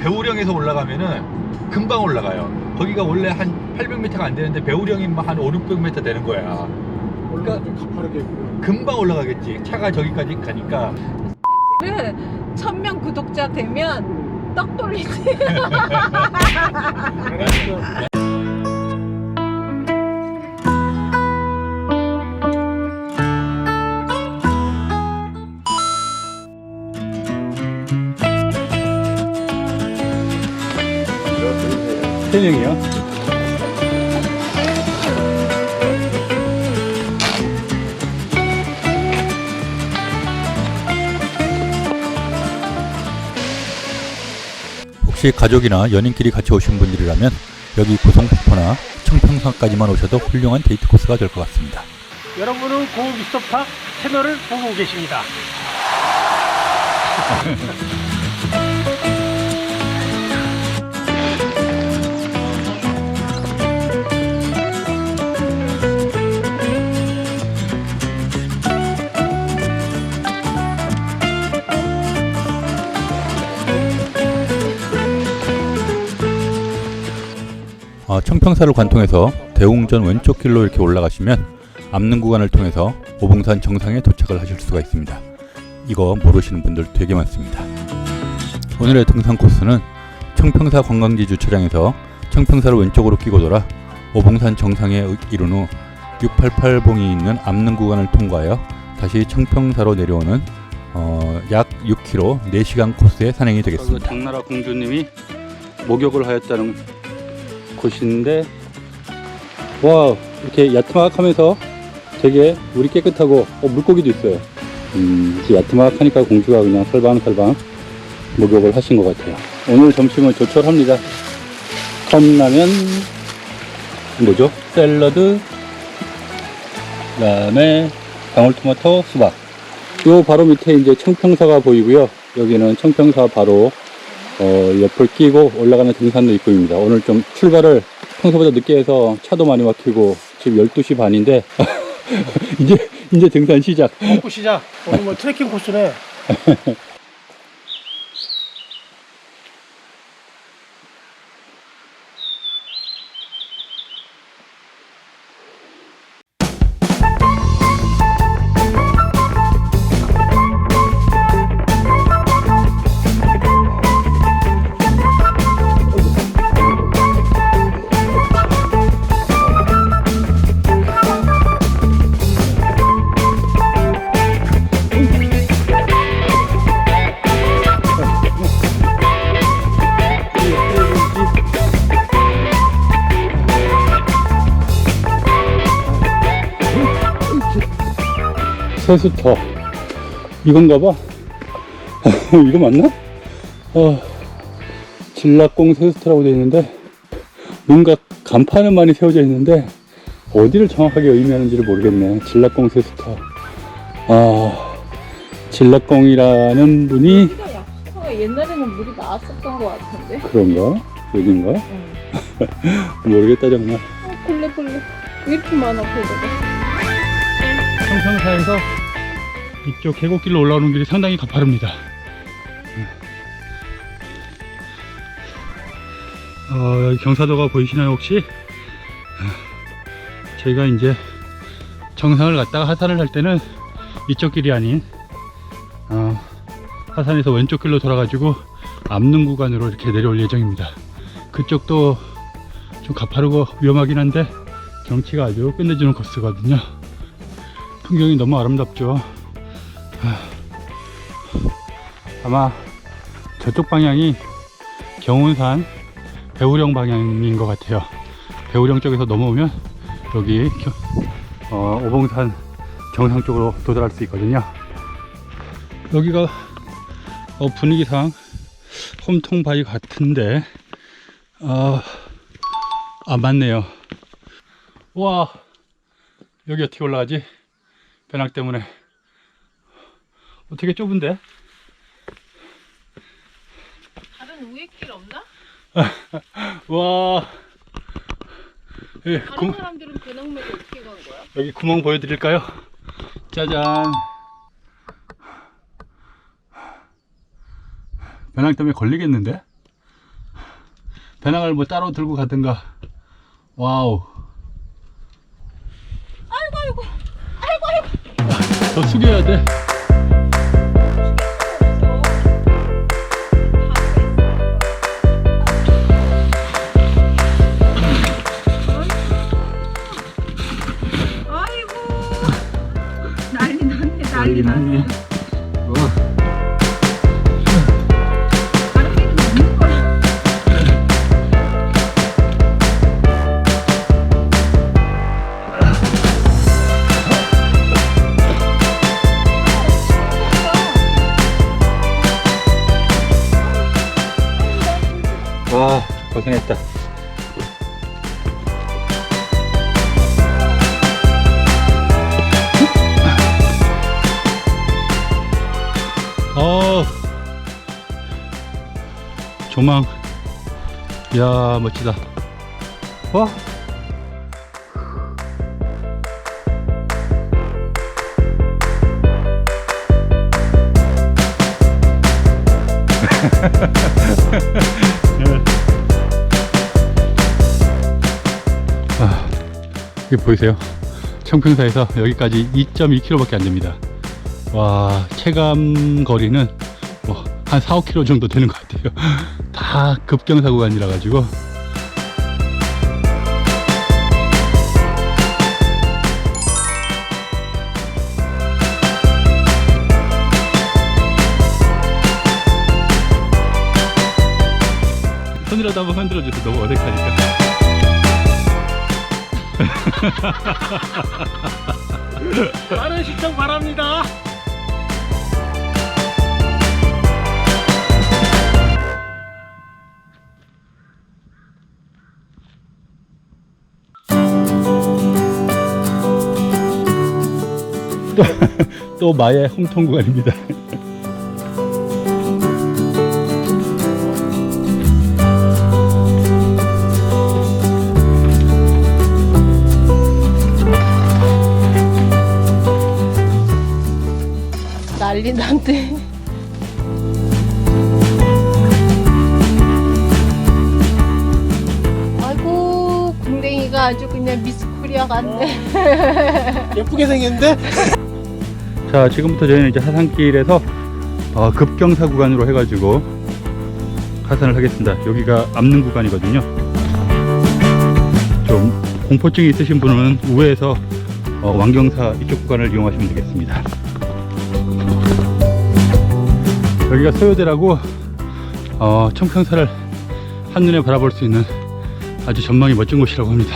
배우령에서 올라가면은 금방 올라가요. 거기가 원래 한 800m가 안 되는데 배우령이 막한 5, 600m 되는 거야. 올라가 좀 가파르겠고요. 금방 올라가겠지. 차가 저기까지 가니까. 를 천명 구독자 되면 떡 돌리지. 세 명이요? 혹시 가족이나 연인끼리 같이 오신 분들이라면 여기 고성폭포나 청평산까지만 오셔도 훌륭한 데이트 코스가 될 것 같습니다. 여러분은 고 미스터팍 채널을 보고 계십니다. 어, 청평사를 관통해서 대웅전 왼쪽 길로 이렇게 올라가시면 암릉 구간을 통해서 오봉산 정상에 도착을 하실 수가 있습니다. 이거 모르시는 분들 되게 많습니다. 오늘의 등산 코스는 청평사 관광지 주차장에서 청평사를 왼쪽으로 끼고 돌아 오봉산 정상에 이른 후 688봉이 있는 암릉 구간을 통과하여 다시 청평사로 내려오는 어, 약 6km 4시간 코스의 산행이 되겠습니다. 당나라 공주님이 목욕을 하였다는 곳인데 와 이렇게 야트막하면서 되게 물이 깨끗하고 어, 물고기도 있어요. 음, 야트막하니까 공주가 그냥 설방설방 목욕을 하신 것 같아요. 오늘 점심은 조촐합니다. 컵라면 뭐죠? 샐러드 그 다음에 방울토마토 수박. 요 바로 밑에 이제 청평사가 보이고요. 여기는 청평사 바로 어, 옆을 끼고 올라가는 등산로 입구입니다. 오늘 좀 출발을 평소보다 늦게 해서 차도 많이 막히고 지금 12시 반인데 이제 이제 등산 시작. 먹고 시작. 오늘 뭐 트레킹 코스네. 세수터 이건가 봐. 이거 맞나? 어, 진락공 세수터라고 되어 있는데 뭔가 간판은 많이 세워져 있는데 어디를 정확하게 의미하는지를 모르겠네. 진락공 세수터. 아, 진락공이라는 분이 약간 옛날에는 물이 나왔었던 것 같은데. 그런가? 여긴가? 응. 모르겠다 정말. 어, 벌레 벌레. 왜 이렇게 많아 벌레가? 청평사에서 이쪽 계곡길로 올라오는 길이 상당히 가파릅니다. 어, 여기 경사도가 보이시나요 혹시? 저희가 이제 정상을 갔다가 하산을 할 때는 이쪽 길이 아닌 어, 하산에서 왼쪽 길로 돌아가지고 암릉 구간으로 이렇게 내려올 예정입니다. 그쪽도 좀 가파르고 위험하긴 한데 경치가 아주 끝내주는 코스거든요. 풍경이 너무 아름답죠. 하, 아마 저쪽 방향이 경운산 배우령 방향인 것 같아요. 배우령 쪽에서 넘어오면 여기 겨- 어, 오봉산 정상 쪽으로 도달할 수 있거든요. 여기가 어, 분위기상 홈통 바위 같은데 아, 아 맞네요. 와 여기 어떻게 올라가지? 배낭 때문에 어, 되게 좁은데? 다른 우회 길 없나? 와 예, 다른 구, 사람들은 배낭 메고 어떻게 간 거야? 여기 구멍 보여드릴까요? 짜잔 배낭 때문에 걸리겠는데? 배낭을 뭐 따로 들고 가든가. 와우. 아이고 아이고 아이고 아이고. 더 숙여야 돼. 어. 와 고생했다. 조망 야 멋지다 와 아, 이게 보이세요? 청평사에서 여기까지 2.2km밖에 안 됩니다. 와, 체감 거리는 뭐 한 4, 5km 정도 되는 것 같아요. 다 급경사 구간이라 가지고. 손이라도 한번 흔들어줘서 너무 어색하니까. 많은 시청 바랍니다. 또 마의 홈통 구간입니다. 난리 났네 아이고 궁뎅이가 아주 그냥 미스 코리아 같네 예쁘게 생겼는데? 자, 지금부터 저희는 이제 하산길에서 어, 급경사 구간으로 해가지고 하산을 하겠습니다. 여기가 압능 구간이거든요. 좀 공포증이 있으신 분은 우회해서 어, 왕경사 이쪽 구간을 이용하시면 되겠습니다. 여기가 소요대라고 어, 청평사를 한눈에 바라볼 수 있는 아주 전망이 멋진 곳이라고 합니다.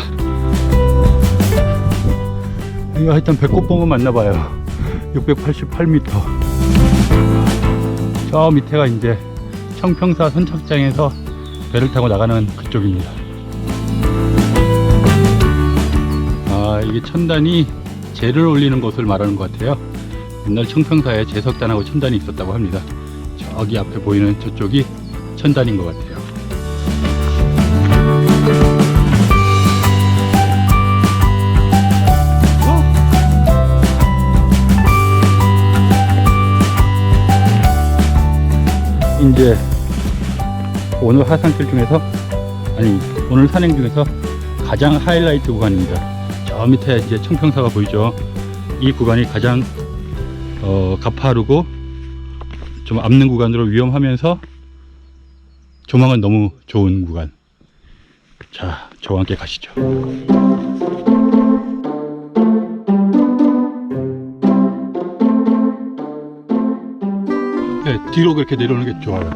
여기가 일단 배꼽봉은 맞나봐요. 688m. 저 밑에가 이제 청평사 선착장에서 배를 타고 나가는 그쪽입니다. 아, 이게 천단이 재를 올리는 곳을 말하는 것 같아요. 옛날 청평사에 제석단하고 천단이 있었다고 합니다. 저기 앞에 보이는 저쪽이 천단인 것 같아요. 이제 오늘 하산길 중에서 아니 오늘 산행 중에서 가장 하이라이트 구간입니다. 저 밑에 이제 청평사가 보이죠. 이 구간이 가장 어, 가파르고 좀 앞는 구간으로 위험하면서 조망은 너무 좋은 구간. 자, 저와 함께 가시죠. 뒤로 그렇게 내려오는 게 좋아요.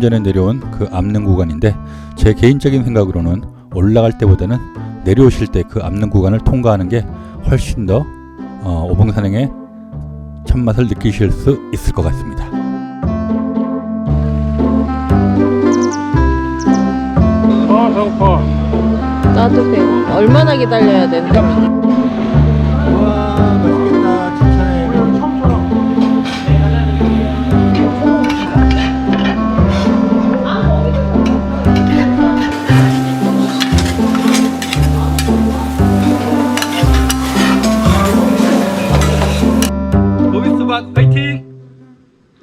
조금 전에 내려온 그 압능 구간인데 제 개인적인 생각으로는 올라갈 때보다는 내려오실 때 그 앞는 구간을 통과하는 게 훨씬 더 어, 오봉산행의 참맛을 느끼실 수 있을 것 같습니다. 아 배고파 나도 배고. 얼마나 기다려야 되는데?